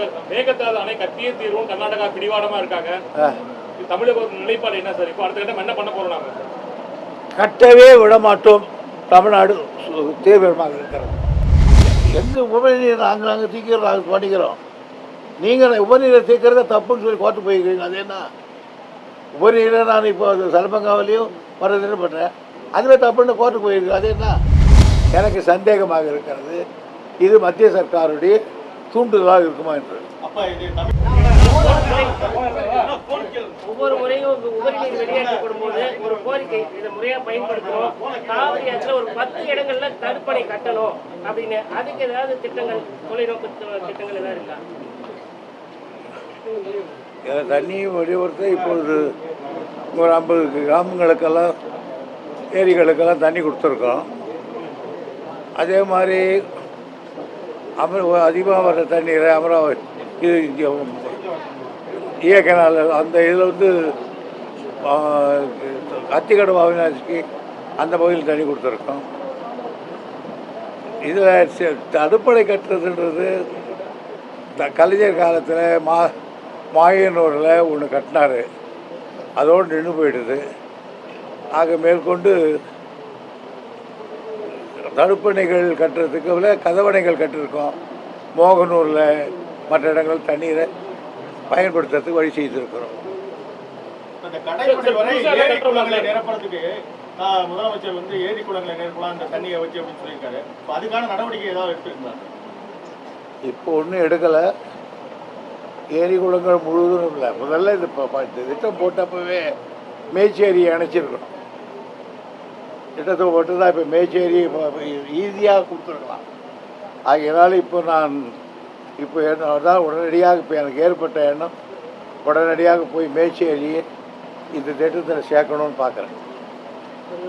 Sir Mekedatu அணை கட்டியே தீர்வும் கர்நாடகா பிடிவாதமா இருக்காங்க. தமிழக நிலைப்பாடு என்ன சார்? இப்போ அடுத்த கட்டம் என்ன பண்ண போறோம் நாங்க? கட்டவே விட மாட்டோம் தமிழ்நாடு தீவிரமாக இருக்கிறது. எங்கள் உபநீர் நாங்கள் நாங்கள் தீக்கிறோம் நாங்கள் பண்ணிக்கிறோம் நீங்கள் உபநீரை தீர்க்கிறத தப்புன்னு சொல்லி கோர்ட்டு போயிருக்கீங்க. அது என்ன? உபநீரை நான் இப்போ சலபங்காவிலையும் மறுதின பண்ணுறேன் அதில் தப்புன்னு கோர்ட்டுக்கு போயிருக்கு அது என்ன? எனக்கு சந்தேகமாக இருக்கிறது. இது மத்திய சர்க்காருடைய தூண்டுதலாக இருக்குமா என்று. ஒவ்வொரு முறையும் உபரிநீர் வெளியேற்றப்படும் போது ஒரு கோரிக்கை இதை முறையா பயன்படுத்தணும். காவிரி ஆற்றுல ஒரு பத்து இடங்கள்ல தடுப்பணை கட்டணும் அப்படின்னு. அதுக்கு ஏதாவது திட்டங்கள் தொலைநோக்கு தி- திட்டங்கள் ஏதாவது இருக்கா? இதில் தண்ணி வெளியூர்த்து இப்பொழுது ஒரு ஐம்பது கிராமங்களுக்கெல்லாம் ஏரிகளுக்கெல்லாம் தண்ணி கொடுத்துருக்கோம். அதே மாதிரி அமர அதிகமாக வர்ற தண்ணீரை அமராவதி இது இயக்கனால் அந்த இதில் வந்து ஆ, அவினாசிக்கு அந்த பகுதியில் தண்ணி கொடுத்துருக்கோம். இதில் தடுப்பணை கட்டுறதுன்றது த கலைஞர் காலத்தில் மா மாயனூரில் ஒன்று கட்டினார். அதோடு நின்று போயிடுது. ஆக மேற்கொண்டு தடுப்பணைகள் கட்டுறதுக்கு விட கதவணைகள் கட்டிருக்கோம். மோகனூரில் மற்ற இடங்கள் தண்ணீரை பயன்படுத்துறதுக்கு வழி செய்திருக்கிறோம். முதலமைச்சர் வந்து ஏரி குளங்களை நிரப்பலாம் அந்த தண்ணியை வச்சு அப்படின்னு சொல்லியிருக்காரு. இப்ப அதுக்கான நடவடிக்கை ஏதாவது எடுத்துருக்காங்க இப்போ ஒன்றும் எடுக்கலை. ஏரி குளங்கள் முழுவதும் இல்லை. முதல்ல இது திட்டம் போட்டப்பவே மேச்சேரியை அணைச்சிருக்கணும். திட்டத்தை போட்டு தான் இப்போ மேச்சேரி ஈஸியாக கொடுத்துருக்கலாம். ஆகையினால இப்போ நான் இப்போ என்ன தான் உடனடியாக இப்போ எனக்கு ஏற்பட்ட எண்ணம். உடனடியாக போய் மேச்சேரி இந்த திட்டத்தில் சேர்க்கணும்னு பார்க்குறேன்.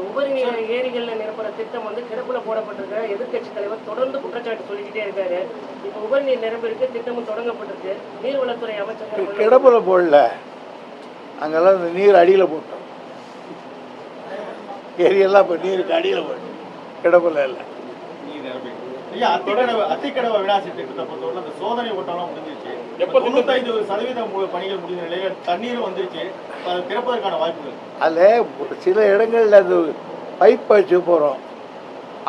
உபரிநீர் ஏரிகள்ல நிரப்புற திட்டம் வந்து கிடப்புல போடப்பட்டிருக்க. எதிர்க்கட்சி தலைவர் தொடர்ந்து குற்றச்சாட்டு சொல்லிக்கிட்டே இருக்காரு. இப்ப உபரிநீர் நிரம்பிற்கு திட்டமும் தொடங்கப்பட்டிருக்கு. நீர்வளத்துறை அமைச்சர் கிடப்புல போடல. அங்கெல்லாம் இந்த நீர் அடியில் போட்டோம். ஏரியெல்லாம் இப்போ நீருக்கு அடியில் போட்டோம் கிடப்புல இல்லை நீர் அத்திக்கடவை வினாசி திட்டத்தை பொறுத்தவரை அந்த சோதனை ஓட்டம்லாம் முடிஞ்சிருச்சு. தொண்ணூத்தைந்து சதவீதம் பணிகள் முடிந்த நிலையில தண்ணீரும் வந்துருச்சு. அது திறப்பதற்கான வாய்ப்புகள். அதில் சில இடங்களில் அது பைப் வச்சு போகிறோம்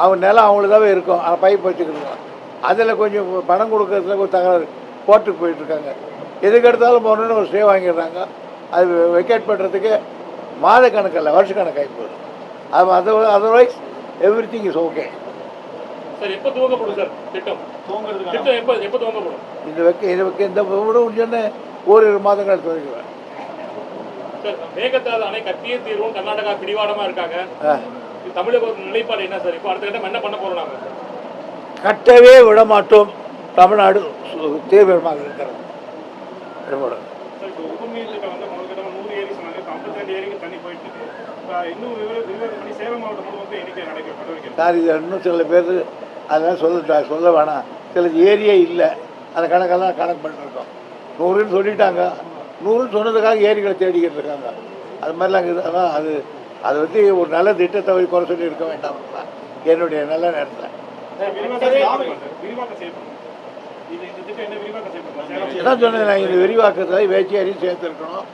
அவங்க நிலம் அவங்களுக்காகவே இருக்கும். பைப் வச்சுக்கிறோம் அதில் கொஞ்சம் பணம் கொடுக்கறதுல கொஞ்சம் தகராறு. கோர்ட்டுக்கு போயிட்டுருக்காங்க. எதுக்கு எடுத்தாலும் போகணுன்னு ஒரு ஸ்டே வாங்கிடுறாங்க. அது வெக்கேட் பண்ணுறதுக்கு மாத கணக்கில் வருஷ கணக்காகி போகுது. Otherwise everything is okay sir எப்போ துவங்கப்படும் சார் திட்டம்? தூங்குறதுக்கான திட்டம் எப்போ எப்போ துவங்கப்படும் இந்த வைக்க இது வைக்க இந்த விட சொன்ன ஓரிரு மாதங்கள் துவங்குவேன் சார் மேகதாது அணை கட்டியே தீர்வும் கர்நாடகா பிடிவாதமா இருக்காங்க. தமிழக ஒரு நிலைப்பாடு என்ன சார்? இப்போ அடுத்த கட்டம் என்ன பண்ண போறோம் நாங்க? கட்டவே விட மாட்டோம் தமிழ்நாடு தீவிரமாக இருக்கிறது. ஏரி சொன்னாங்க இப்போ ஐம்பத்தெண்டு ஏரிக்கு தண்ணி போயிட்டு இருக்கு இப்போ இன்னும் விவரம் விவரம் பண்ணி சேலம் மாவட்டம் முழுவதும் எண்ணிக்கை நடக்க நடவடிக்கை சார் இது இன்னும் சில பேர் அதெல்லாம் சொல்ல சொல்ல வேணாம். சில ஏரியே இல்லை. அந்த கணக்கெல்லாம் கணக்கு பண்ணிருக்கோம் நூறுன்னு சொல்லிட்டாங்க. நூறுன்னு சொன்னதுக்காக ஏரிகளை தேடிக்கிட்டு இருக்காங்க. அது மாதிரிலாம் இருக்குது. அதான் அது அது வந்து ஒரு நல்ல திட்டத்தை போய் குறை சொல்லி இருக்க வேண்டாம். என்னுடைய நல்ல நேரத்தில். என்ன சொன்னேன். நான் இந்த விரிவாக்கத்தில் வேச்சியாரியும் சேர்த்துருக்கணும்.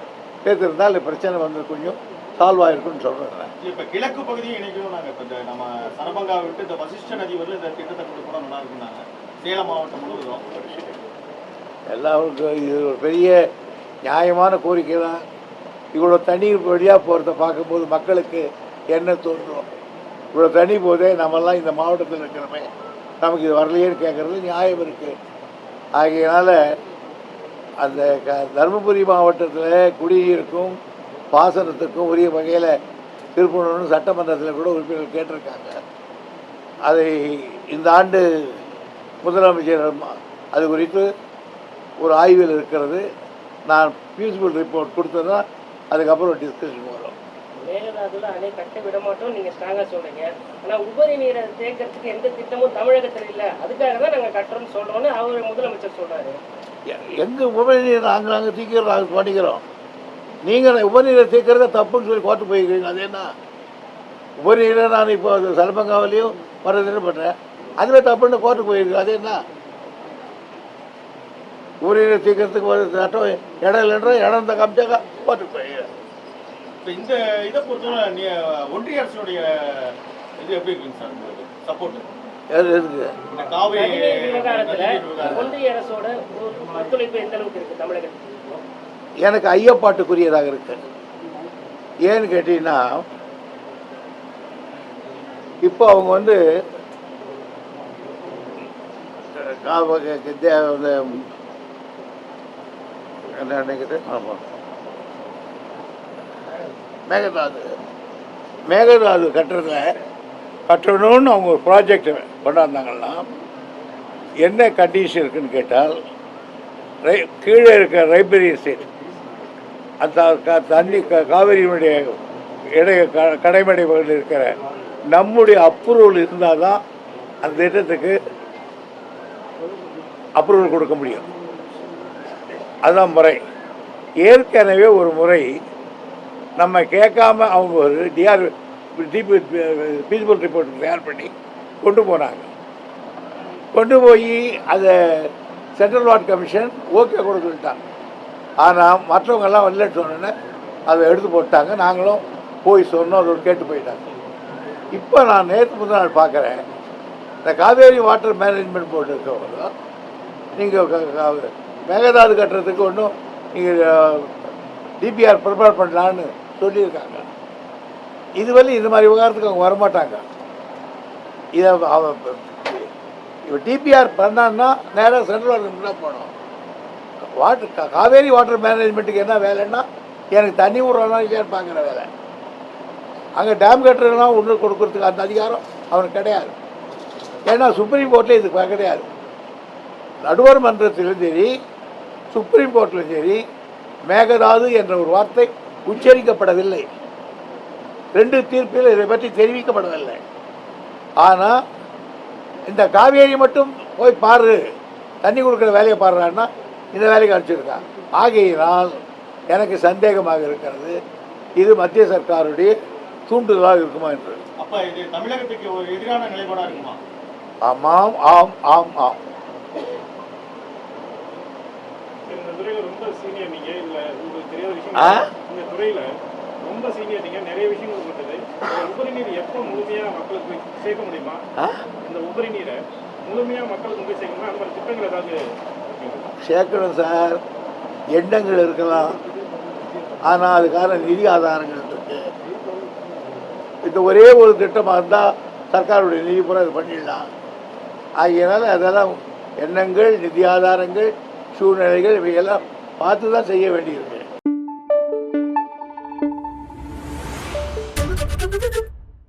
சேர்த்துருந்தா இந்த பிரச்சனை வந்து கொஞ்சம் சால்வ் ஆயிருக்குன்னு சொல்கிறேன் இப்ப கிழக்கு பகுதியை இணைக்கணும் நாங்க. இப்ப இந்த நம்ம சரபங்கா விட்டு இந்த வசிஷ்ட நதி வரல இந்த திட்டத்தை கொண்டு போனா நல்லா இருக்குன்னாங்க சேலம் மாவட்டம் முழுவதும். எல்லாருக்கும் இது ஒரு பெரிய நியாயமான கோரிக்கை தான். இவ்வளோ தண்ணீர் வழியாக போகிறத பார்க்கும்போது மக்களுக்கு என்ன தோன்றும்? இவ்வளோ தண்ணி போதே நம்மெல்லாம் இந்த மாவட்டத்தில் இருக்கிறோமே. நமக்கு இது வரலையேன்னு கேட்குறது நியாயம் இருக்குது ஆகையினால அந்த க தருமபுரி மாவட்டத்தில் குடிநீருக்கும் பாசனத்துக்கும் உரிய வகையில் திருப்பணும்னு சட்டமன்றத்தில் கூட உறுப்பினர்கள் கேட்டிருக்காங்க. அதை இந்த ஆண்டு முதலமைச்சர் அது குறித்து ஒரு ஆய்வில் இருக்கிறது. நான் பியூசிபிள் ரிப்போர்ட் கொடுத்தேன்னா அதுக்கப்புறம் டிஸ்கஷன் வரும். மேகதாதுல அணை கட்ட விட மாட்டோம் நீங்க ஸ்ட்ராங்கா சொல்றீங்க. ஆனா உபரி நீரை தேக்கிறதுக்கு எந்த திட்டமும் தமிழகத்தில் இல்லை. அதுக்காக தான் நாங்க கட்டுறோம்னு சொல்றோம்னு அவர் முதலமைச்சர் சொல்றாரு. எங்கள் உபநீர் நாங்கள் நாங்கள் தீக்கிறோம் நாங்கள் பண்ணிக்கிறோம். நீங்கள் உபநீரை தீக்கிறத தப்புன்னு சொல்லி கோர்ட்டு போயிருக்கீங்க அது என்ன? உபநீரை நான் இப்போ அது சலபங்காவிலையும் மறுதினம் பண்ணுறேன் அதில் தப்புன்னு கோர்ட்டுக்கு போயிருக்கேன் அது என்ன? உரிய தீர்க்கறதுக்கு ஒரு சட்டம் இடம் இல்லைன்ற இடம் இந்த காமிச்சாக்கா பார்த்து போய் இந்த இதை பொறுத்தவரை நீ ஒன்றிய அரசுடைய இது எப்படி இருக்குங்க சார் சப்போர்ட்டு. இருக்கு எனக்கு ஐயப்பாட்டுக்குரியதாக இருக்கு. ஏன்னு கேட்டீங்கன்னா இப்போ அவங்க வந்து மேகதாது. மேகதாது கட்டுறதுல கட்டணும்னு அவங்க ஒரு ப்ராஜெக்ட் கொண்டாந்தாங்கன்னா என்ன கண்டிஷன் இருக்குன்னு கேட்டால் ரை கீழே இருக்க ரைபரி ஸ்டேட் அந்த க- தண்ணி க காவிரியினுடைய இடைய க கடைமடை பகுதியில் இருக்கிற நம்முடைய அப்ரூவல் இருந்தால் தான் அந்த திட்டத்துக்கு அப்ரூவல் கொடுக்க முடியும். அதுதான் முறை. ஏற்கனவே ஒரு முறை நம்ம கேட்காம அவங்க ஒரு டிஆர் டிபி பீஸ்புல் ரிப்போர்ட் தயார் பண்ணி கொண்டு போனாங்க. கொண்டு போய் அதை சென்ட்ரல் வார்டு கமிஷன் ஓகே கூட சொல்லிட்டாங்க ஆனால் மற்றவங்கெல்லாம் வரல சொன்னோன்னே அதை எடுத்து போட்டாங்க. நாங்களும் போய் சொன்னோம் அதோட கேட்டு போயிட்டாங்க. இப்போ நான் நேற்று முதல் நாள் பார்க்குறேன் இந்த காவேரி வாட்டர் மேனேஜ்மெண்ட் போர்டு இருக்கவங்களும் நீங்கள் மேகதாது கட்டுறதுக்கு ஒன்றும் நீங்கள் டிபிஆர் ப்ரிப்பேர் பண்ணலான்னு சொல்லியிருக்காங்க. இதுவரை இந்த மாதிரி விவகாரத்துக்கு அவங்க வரமாட்டாங்க. இதை இப்போ டிபிஆர் பண்ணான்னா நேராக சென்ட்ரல் வாட்டர் தான் போகணும். வாட்டர் காவேரி வாட்டர் மேனேஜ்மெண்ட்டுக்கு என்ன வேலைன்னா எனக்கு தண்ணி விட்றோம்னா இல்லையான்னு வேலை. அங்கே டேம் கட்டுறதுலாம் ஒன்று கொடுக்கறதுக்கு அந்த அதிகாரம் அவனுக்கு கிடையாது. ஏன்னா சுப்ரீம் கோர்ட்டில் இதுக்கு கிடையாது. நடுவர் மன்றத்திலும் சரி சுப்ரீம் கோர்ட்டிலும் சரி மேகதாது என்ற ஒரு வார்த்தை உச்சரிக்கப்படவில்லை. ரெண்டு தீர்ப்பில் இதை பற்றி தெரிவிக்கப்படவில்லை ஆனால் இந்த காவேரி மட்டும் போய் பாரு தண்ணி கொடுக்குற வேலையை பாடுறான்னா இந்த வேலைக்கு அனுப்பிச்சிருக்கான் ஆகையினால் எனக்கு சந்தேகமாக இருக்கிறது. இது மத்திய சர்க்காருடைய தூண்டுதலாக இருக்குமா என்று. ஆமாம் ஆம் ஆம் ஆம். இந்த துறையில ரொம்ப நீங்க நிறைய விஷயங்கள் இந்த உபரி நீர் எப்போ முழுமையா மக்களுக்கு சேர்க்க முடியுமா? இந்த உபரி நீரை முழுமையா மக்களுக்கு போய் சேர்க்கணும்னா அந்த திட்டங்கள் ஏதாவது? சேர்க்கணும் சார். எண்ணங்கள் இருக்கலாம். ஆனால் அதுக்கான நிதி ஆதாரங்கள் இருக்கு. இந்த ஒரே ஒரு திட்டமாக இருந்தால் சர்க்காருடைய நிதி பூரா இது பண்ணிடலாம். ஆகையினால அதெல்லாம் எண்ணங்கள் நிதி ஆதாரங்கள் சூழ்நிலைகள் இவையெல்லாம் பார்த்து தான் செய்ய வேண்டியிருக்கு.